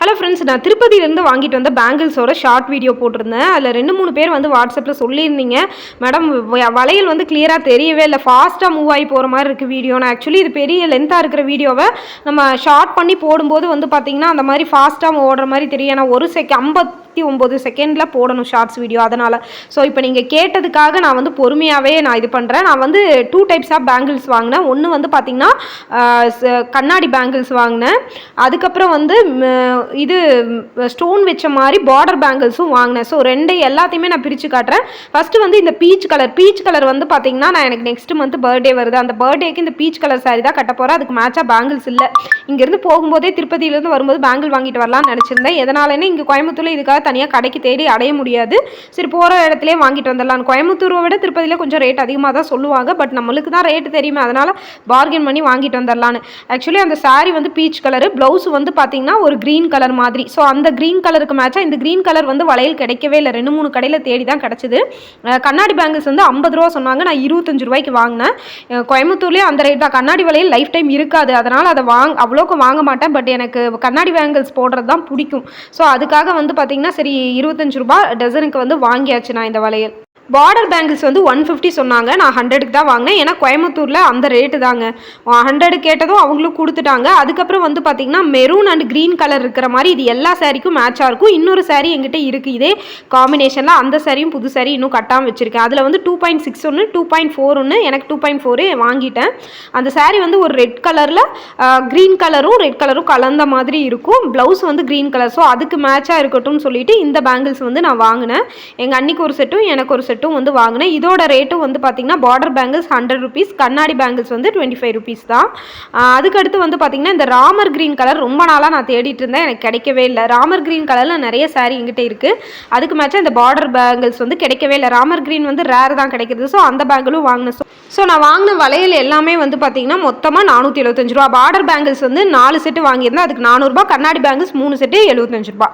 Hello friends நான் திருப்பதியிலேருந்து வாங்கிட்டு வந்த பேங்கிள்ஸோட ஷார்ட் வீடியோ போட்டிருந்தேன். அதில் ரெண்டு மூணு பேர் வந்து வாட்ஸ்அப்பில் சொல்லியிருந்தீங்க. மேடம் வளையல் வந்து கிளியராக தெரியவே இல்லை. ஃபாஸ்ட்டாக மூவ் ஆகி போகிற மாதிரி இருக்குது வீடியோ நான் ஆக்சுவலி இது பெரிய லென்த்தாக இருக்கிற வீடியோவை நம்ம ஷார்ட் பண்ணி போடும்போது வந்து பார்த்திங்கன்னா அந்த மாதிரி ஃபாஸ்ட்டாக ஓடுற மாதிரி தெரியும். ஏன்னா ஒரு செக் ஐம்பத்தி ஒம்பது செகண்டில் போடணும் ஷார்ட்ஸ் வீடியோ அதனால் ஸோ இப்போ நீங்கள் கேட்டதுக்காக நான் வந்து பொறுமையாகவே நான் இது பண்ணுறேன் நான் வந்து டூ டைப்ஸ் ஆஃப் பேங்கிள்ஸ் வாங்கினேன். ஒன்று வந்து பார்த்திங்கன்னா கண்ணாடி பேங்கிள்ஸ் வாங்கினேன். அதுக்கப்புறம் வந்து இது ஸ்டோன் வச்ச மாதிரி பார்டர் பேங்கிள்ஸும் வாங்கினேன். ஸோ ரெண்டு எல்லாத்தையுமே நான் பிரித்து காட்டுறேன். ஃபஸ்ட்டு வந்து இந்த பீச் கலர் பீச் கலர் வந்து பார்த்தீங்கன்னா நான் எனக்கு நெக்ஸ்ட் மந்த் பர்த்டே வருது. அந்த பர்த்டேக்கு இந்த பீச் கலர் சாரி தான் கட்ட போகிறேன் அதுக்கு மேட்சாக பேங்கிள்ஸ் இல்லை. இங்கேருந்து போகும்போதே திருப்பதியிலேருந்து வரும்போது பேங்கிள் வாங்கிட்டு வரலாம்னு நினச்சிருந்தேன். எதனாலன்னு இங்கே கோயம்புத்தூரில் இதுக்காக தனியாக கடைக்கு தேடி அடைய முடியாது. சரி போகிற இடத்துலயே வாங்கிட்டு வந்துடலாம். கோயம்புத்தூரை விட திருப்பதியில் கொஞ்சம் ரேட் அதிகமாக தான் சொல்லுவாங்க. பட் நம்மளுக்கு தான் ரேட்டு தெரியுமே அதனால் பார்கென் பண்ணி வாங்கிட்டு வந்துடலான்னு ஆக்சுவலி அந்த சாரீ வந்து பீச் கலரு ப்ளவுஸ் வந்து பார்த்தீங்கன்னா ஒரு க்ரீன் கலர் மாதிரி. ஸோ அந்த க்ரீன் கலருக்கு மேட்சாக இந்த க்ரீன் கலர் வந்து வளையல் கிடைக்கவே இல்லை. ரெண்டு மூணு கடையில் தேடி தான் கிடச்சிது. கண்ணாடி பேங்கிள்ஸ் வந்து ஐம்பது ரூபா சொன்னாங்க. நான் இருபத்தஞ்சு ரூபாய்க்கு வாங்கினேன். கோயம்புத்தூர்லேயே அந்த ரேட் தான். கண்ணாடி வளையல் லைஃப் டைம் இருக்காது. அதனால் அதை வாங் அவ்வளோக்கு வாங்க மாட்டேன். பட் எனக்கு கண்ணாடி பேங்கிள்ஸ் போடுறது தான் பிடிக்கும். ஸோ அதுக்காக வந்து பார்த்தீங்கன்னா சரி இருபத்தஞ்சு ரூபாய் டசனுக்கு வந்து வாங்கியாச்சு நான் இந்த வளையல். பார்டர் பேங்கிள்ஸ் வந்து ஒன் ஃபிஃப்டி சொன்னாங்க. நான் ஹண்ட்ரடுக்கு தான் வாங்கினேன். ஏன்னா கோயம்புத்தூரில் அந்த ரேட்டு தாங்க. ஹண்ட்ரடு கேட்டதும் அவங்களும் கொடுத்துட்டாங்க. அதுக்கப்புறம் வந்து பார்த்தீங்கன்னா மெரூன் அண்ட் க்ரீன் கலர் இருக்கிற மாதிரி இது எல்லா சாரீக்கும் மேட்சாக இருக்கும். இன்னொரு சாரீ எங்கிட்ட இருக்குது இதே காம்பினேஷனில் அந்த சாரியும் புது saree இன்னும் கட்டாமல் வச்சுருக்கேன். அதில் வந்து டூ பாயிண்ட் சிக்ஸ் ஒன்று டூ பாயிண்ட் ஃபோர் ஒன்று எனக்கு டூ பாயிண்ட் ஃபோரு வாங்கிட்டேன். அந்த சாரீ வந்து ஒரு ரெட் கலரில் க்ரீன் கலரும் ரெட் கலரும் கலந்த மாதிரி இருக்கும். ப்ளவுஸ் வந்து க்ரீன் கலர் ஸோ அதுக்கு மேட்சாக இருக்கட்டும்னு சொல்லிட்டு இந்த பேங்கிள்ஸ் வந்து நான் வாங்கினேன். எங்கள் அன்னிக்கு ஒரு செட்டும் எனக்கு ஒரு செட்டும் வந்து வாங்கினேன். இதோட ரேட்டும் வந்து பார்த்தீங்கன்னா பார்டர் பேங்கிள்ஸ் ஹண்ட்ரட் ருபீஸ் கண்ணாடி பேங்கிள்ஸ் வந்து டுவெண்ட்டி ஃபைவ் ருபீஸ் தான் அதுக்கடுத்து வந்து பார்த்தீங்கன்னா இந்த ராமர் க்ரீன் கலர் ரொம்ப நாளாக நான் தேடிட்டு இருந்தேன். எனக்கு கிடைக்கவே இல்லை. ராமர் க்ரீன் கலரில் நிறைய saree எங்கிட்ட இருக்குது அதுக்கு மேட்சாக இந்த பார்டர் பேங்கிள்ஸ் வந்து கிடைக்கவே இல்லை. ராமர் க்ரீன் வந்து ரேர் தான் கிடைக்கிறது ஸோ அந்த பேங்கிளும் வாங்கினேன். ஸோ நான் வாங்கின வளையல் எல்லாமே வந்து பார்த்தீங்கன்னா மொத்தமாக நானூற்றி எழுபத்தஞ்சு ரூபா. பார்டர் பேங்கிள்ஸ் வந்து நாலு செட்டு வாங்கியிருந்தேன். அதுக்கு நானூறுரூபா கண்ணாடி பேங்கிள்ஸ் மூணு செட்டு எழுபத்தஞ்சு ரூபா